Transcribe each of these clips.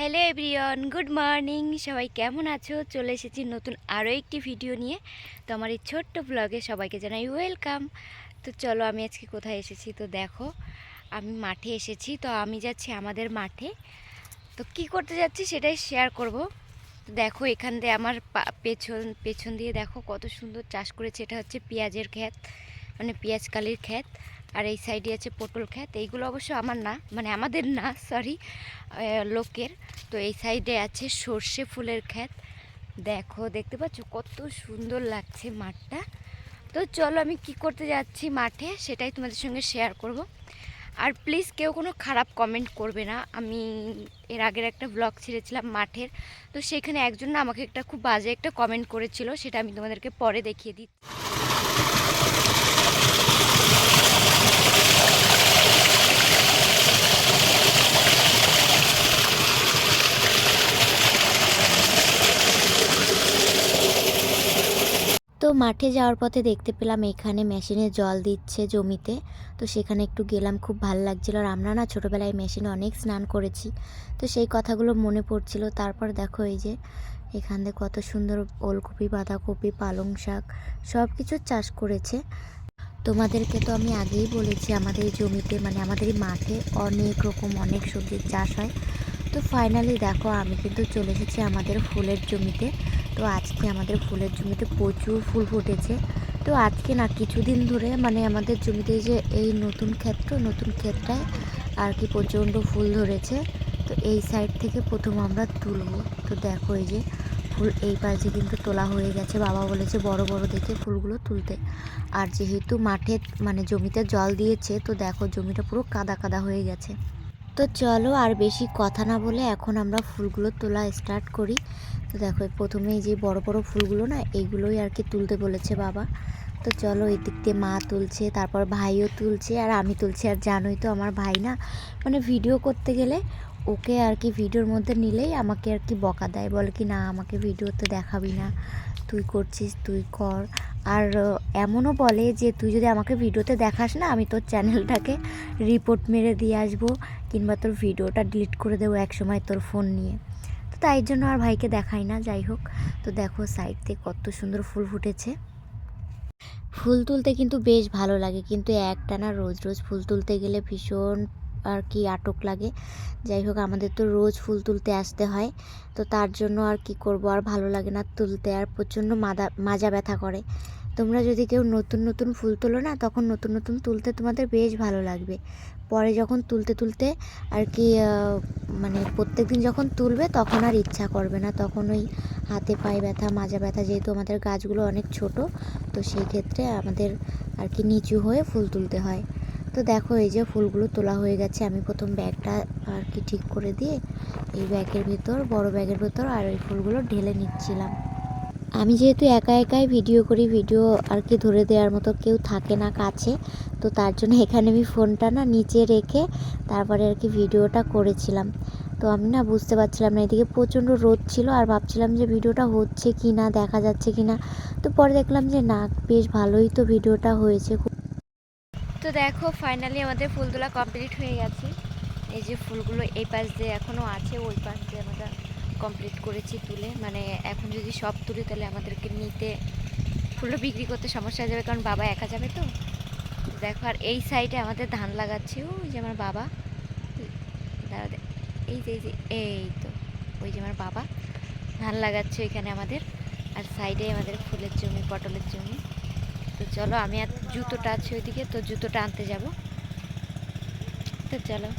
Hello everyone, good morning. সবাই কেমন আছো? চলে এসেছি নতুন আরও একটি ভিডিও নিয়ে। তো আমার এই ছোট্ট ব্লগে সবাইকে জানাই ওয়েলকাম তো চলো আমি আজকে কোথায় এসেছি? তো দেখো, আমি মাঠে এসেছি। তো আমি যাচ্ছি আমাদের মাঠে। তো কি করতে যাচ্ছি সেটাই শেয়ার করব। তো দেখো, এখান দিয়ে আমার পেছন পেছন দিয়ে দেখো কত সুন্দর চাষ করেছে। এটা হচ্ছে পেঁয়াজের ক্ষেত। মানে পেঁয়াজ কালির ক্ষেত, আর এই সাইডে আছে পটল ক্ষেত, এইগুলো অবশ্য আমার না মানে আমাদের না সরি লোকের। তো এই সাইডে আছে সর্ষে ফুলের ক্ষেত। দেখো, দেখতে পাচ্ছ কত সুন্দর লাগছে মাঠটা। তো চলো আমি কি করতে যাচ্ছি মাঠে, সেটাই তোমাদের সঙ্গে শেয়ার করব। আর প্লিজ কেউ কোনো খারাপ কমেন্ট করবে না। আমি এর আগের একটা ব্লগ ছেড়েছিলাম মাঠের। তো সেখানে একজন না আমাকে একটা খুব বাজে একটা কমেন্ট করেছিল, সেটা আমি তোমাদেরকে পরে দেখিয়ে দিই তো মাঠে যাওয়ার পথে দেখতে পেলাম এখানে মেশিনে জল দিচ্ছে জমিতে। তো সেখানে একটু গেলাম, খুব ভালো লাগছিল। আর আমরা না ছোটোবেলায় মেশিনে অনেক স্নান করেছি। তো সেই কথাগুলো মনে পড়ছিল। তারপর দেখো এই যে এখান থেকে কত সুন্দর ওলকপি, বাঁধাকপি, পালং শাক সব কিছু চাষ করেছে। তোমাদেরকে তো আমি আগেই বলেছি, আমাদের জমিতে মানে আমাদের মাঠে অনেক রকম অনেক সবজির চাষ হয়। তো ফাইনালি দেখো আমি কিন্তু চলে এসেছি আমাদের ফুলের জমিতে। তো আজকে আমাদের ফুলের জমিতে প্রচুর ফুল ফুটেছে। তো আজকে না কিছুদিন ধরে মানে আমাদের জমিতে যে এই নতুন ক্ষেত্র, নতুন ক্ষেতটায় আর কি প্রচণ্ড ফুল ধরেছে। তো এই সাইড থেকে প্রথম আমরা তুলবো। তো দেখো এই যে ফুল এই পাশে কিন্তু তোলা হয়ে গেছে। বাবা বলেছে বড় বড় দেখে ফুলগুলো তুলতে। আর যেহেতু মাঠে মানে জমিতে জল দিয়েছে, তো দেখো জমিটা পুরো কাদা কাদা হয়ে গেছে। তো চলো আর বেশি কথা না বলে এখন আমরা ফুলগুলো তোলা স্টার্ট করি। তো দেখো প্রথমে যে বড় বড় ফুলগুলো না, এইগুলোই আর কি তুলতে বলেছে বাবা। তো চলো এই দিক দিয়ে মা তুলছে, তারপর ভাইও তুলছে, আর আমি তুলছি। আর জানোই তো আমার ভাই না মানে ভিডিও করতে গেলে ওকে আর কি ভিডিওর মধ্যে নিলেই আমাকে আর কি বকা দেয়। বলে কি, না, আমাকে ভিডিওতে দেখাবি না। তুই করছিস, তুই কর। আর এমনও বলে যে, তুই যদি আমাকে ভিডিওতে দেখাস না, আমি তোর চ্যানেলটাকে রিপোর্ট মেরে দিয়ে আসব। কিংবা তোর ভিডিওটা ডিলিট করে দেবো একসময় তোর ফোন নিয়ে। তো তাই জন্য আর ভাইকে দেখাই না, যাই হোক। তো দেখো সাইড থেকে কত সুন্দর ফুল ফুটেছে। ফুল তুলতে কিন্তু বেশ ভালো লাগে, কিন্তু একটানা রোজ রোজ ফুল তুলতে গেলে ভীষণ আর কি আটক লাগে। যাই হোক, আমাদের তো রোজ ফুল তুলতে আসতে হয়। তো তার জন্য আর কি করব, আর ভালো লাগে না তুলতে। আর প্রচণ্ড মাদা মাজা ব্যথা করে। তোমরা যদি কেউ নতুন নতুন ফুল তোলো না, তখন নতুন নতুন তুলতে তোমাদের বেশ ভালো লাগবে। পরে যখন তুলতে তুলতে আর কি মানে প্রত্যেক দিন যখন তুলবে তখন আর ইচ্ছা করবে না। তখন ওই হাতে পায়ে ব্যথা, মাজা ব্যথা যেহেতু আমাদের গাছগুলো অনেক ছোট, তো সেই ক্ষেত্রে আমাদের আর কি নিচু হয়ে ফুল তুলতে হয়। তো দেখো এই যে ফুলগুলো তোলা হয়ে গেছে। আমি প্রথম ব্যাগটা আর কি ঠিক করে দিয়ে এই ব্যাগের ভিতর, বড় ব্যাগের ভিতর আর ওই ফুলগুলো ঢেলে নিচ্ছিলাম। আমি যেহেতু একা একাই ভিডিও করি, ভিডিও আর কি ধরে দেওয়ার মতো কেউ থাকে না কাছে, তো তার জন্য এখানে আমি ফোনটা না নিচে রেখে তারপরে আর কি ভিডিওটা করেছিলাম। তো আমি না বুঝতে পারছিলাম না, এদিকে প্রচণ্ড রোদ ছিল আর ভাবছিলাম যে ভিডিওটা হচ্ছে কি না দেখা যাচ্ছে কি না তো পরে দেখলাম যে না, বেশ ভালোই তো ভিডিওটা হয়েছে। তো দেখো ফাইনালি আমাদের ফুল তোলা কমপ্লিট হয়ে গেছে। এই যে ফুলগুলো এই পাশ দিয়ে এখনও আছে, ওই পাশ দিয়ে আমরা কমপ্লিট করেছি তুলে। মানে এখন যদি সব তুলি, তাহলে আমাদেরকে নিতে ফুলটা বিক্রি করতে সমস্যা হয়ে যাবে, কারণ বাবা একা যাবে তো। দেখো, আর এই সাইডে আমাদের ধান লাগাচ্ছে। ওই যে আমার বাবা। এই যে এই যে, এই তো। ওই যে আমার বাবা। ধান লাগাচ্ছে ওইখানে আমাদের। আর সাইডে আমাদের ফুলের জমি, পটলের জমি। তো চলো, আমি আর জুতোটা আছে ওইদিকে, তো জুতোটা আনতে যাব। তো চলো।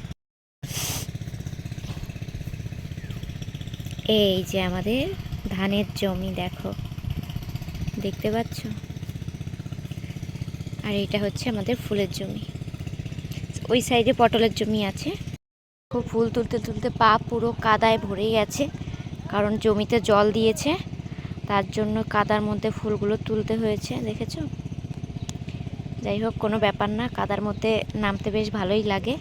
এই যে আমাদের ধানের জমি, দেখো। দেখতে পাচ্ছ? আর এটা হচ্ছে আমাদের ফুলের জমি। ওই সাইডে পটলের জমি আছে। খুব ফুল তুলতে তুলতে পা পুরো কাদায় ভরে গেছে, কারণ জমিতে জল দিয়েছে। তার জন্য কাদার মধ্যে ফুলগুলো তুলতে হয়েছে, দেখেছ? যাই হোক, কোনো ব্যাপার না, কাদার মধ্যে নামতে বেশ ভালোই লাগে।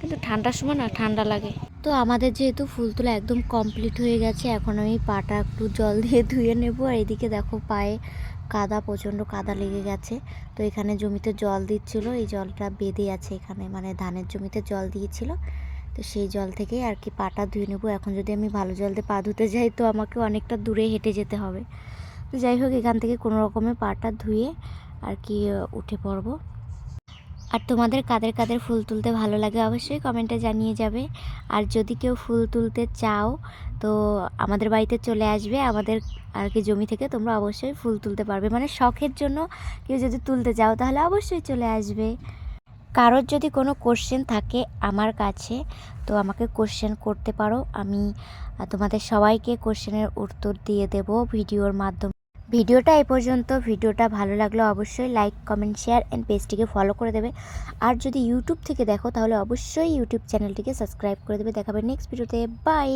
কিন্তু ঠান্ডার সময় না, ঠান্ডা লাগে। তো আমাদের যেহেতু ফুল তোলা একদম কমপ্লিট হয়ে গেছে, এখন আমি পাটা একটু জল দিয়ে ধুয়ে নেব। আর এদিকে দেখো পায়ে কাদা, প্রচণ্ড কাদা লেগে গেছে। তো এখানে জমিতে জল দিচ্ছিল, এই জলটা বেঁধে আছে এখানে মানে ধানের জমিতে জল দিয়েছিল। তো সেই জল থেকেই আর কি পাটা ধুয়ে নেব। এখন যদি আমি ভালো জল দিয়ে পা ধুতে যাই, তো আমাকে অনেকটা দূরে হেঁটে যেতে হবে। তো যাই হোক, এখান থেকে কোনো রকমে পাটা ধুয়ে আর কি উঠে পড়ব। আর তোমাদের কাদের কাদের ফুল তুলতে ভালো লাগে অবশ্যই কমেন্টে জানিয়ে যাবে। আর যদি কেউ ফুল তুলতে চাও, তো আমাদের বাড়িতে চলে আসবে। আমাদের আর কি জমি থেকে তোমরা অবশ্যই ফুল তুলতে পারবে। মানে শখের জন্য কেউ যদি তুলতে চাও, তাহলে অবশ্যই চলে আসবে। কারোর যদি কোনো কোশ্চেন থাকে আমার কাছে, তো আমাকে কোশ্চেন করতে পারো। আমি তোমাদের সবাইকে কোশ্চেনের উত্তর দিয়ে দেব ভিডিওর মাধ্যমে। ভিডিওটা এ পর্যন্ত। ভিডিওটা ভালো লাগলে অবশ্যই লাইক কমেন্ট শেয়ার অ্যান্ড পেজটিকে ফলো করে দেবে। আর যদি ইউটিউব থেকে দেখো, তাহলে অবশ্যই ইউটিউব চ্যানেলটিকে সাবস্ক্রাইব করে দেবে। দেখাবে নেক্সট ভিডিওতে বাই